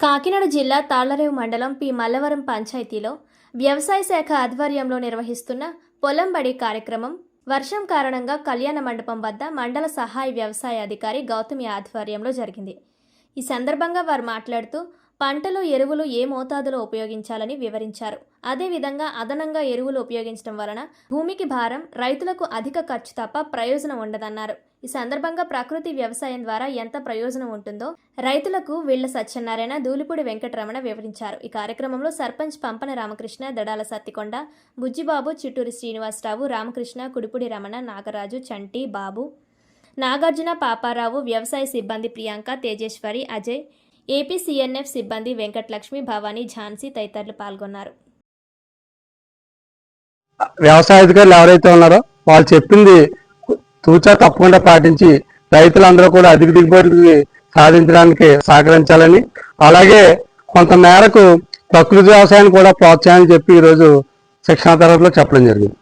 కాకినాడ జిల్లా తాళ్ళరేవు మండలం పి. మల్లవరం పంచాయతీలో వ్యవసాయ శాఖ ఆధ్వర్యంలో నిర్వహిస్తున్న పొలం బడి కార్యక్రమం వర్షం కారణంగా కళ్యాణ మండపం వద్ద మండల సహాయ వ్యవసాయ అధికారి గౌతమి ఆధ్వర్యంలో జరిగింది. ఈ సందర్భంగా వారు మాట్లాడుతూ పంటలో ఎరువులు ఏ మోతాదులో ఉపయోగించాలని వివరించారు. అదేవిధంగా అదనంగా ఎరువులు ఉపయోగించడం వలన భూమికి భారం రైతులకు అధిక ఖర్చు తప్ప ప్రయోజనం ఉండదన్నారు. ఈ సందర్భంగా ప్రకృతి వ్యవసాయం ద్వారా ఎంత ప్రయోజనం ఉంటుందో రైతులకు వీళ్ళ సత్యనారాయణ దూలిపూడి వెంకటరమణ వివరించారు. ఈ కార్యక్రమంలో సర్పంచ్ పంపన రామకృష్ణ దడాల సత్తికొండ బుజ్జిబాబు చిట్టూరి శ్రీనివాసరావు రామకృష్ణ కుడిపూడి రమణ నాగరాజు చంటి బాబు నాగార్జున పాపారావు వ్యవసాయ సిబ్బంది ప్రియాంక తేజేశ్వరి అజయ్ ఏపీసీఎన్ఎఫ్ సిబ్బంది వెంకటలక్ష్మి భవానీ ఝాన్సీ తదితరులు పాల్గొన్నారు. వ్యవసాయ అధికారులు ఎవరైతే ఉన్నారో వాళ్ళు చెప్పింది తూచా తప్పకుండా పాటించి రైతులందరూ కూడా అధిక దిగుబడి సాధించడానికి సహకరించాలని. అలాగే కొంత మేరకు ప్రకృతి వ్యవసాయాన్ని కూడా ప్రోత్సాహాన్ని చెప్పి ఈరోజు శిక్షణ తరగతిలో చెప్పడం జరిగింది.